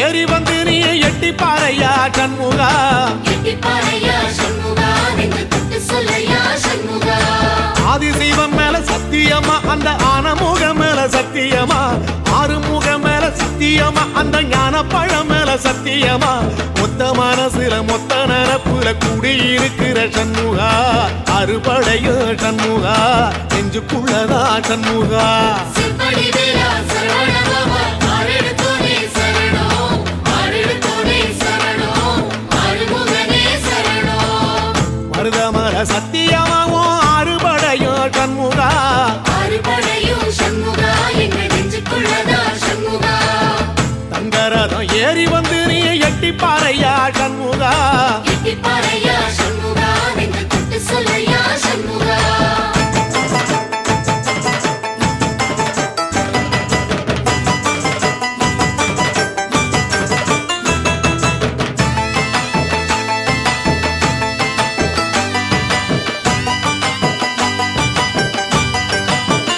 பாறையா எட்டிப்பாறையா சண்முகா? நெஞ்சு தொட்டு சொல்லையா சண்முகா? ஆதிசைவம் மேல சத்தியமா அந்த ஆனமுக மேல சத்தியமா? ஆறுமுக மேல சத்தியமா அந்த ஞான பழம் மேல சத்தியமா? மொத்த மனசுல மொத்த நரப்புல குடியிருக்கிற சண்முகா. அறுபடைய சண்முகா. நெஞ்சுக்குள்ளதா சண்முகா? மருதமர சத்தியமாவும் அறுபடையோ கண்முகா அறுபடையும் ஏறி வந்து நீ எட்டி பாறையா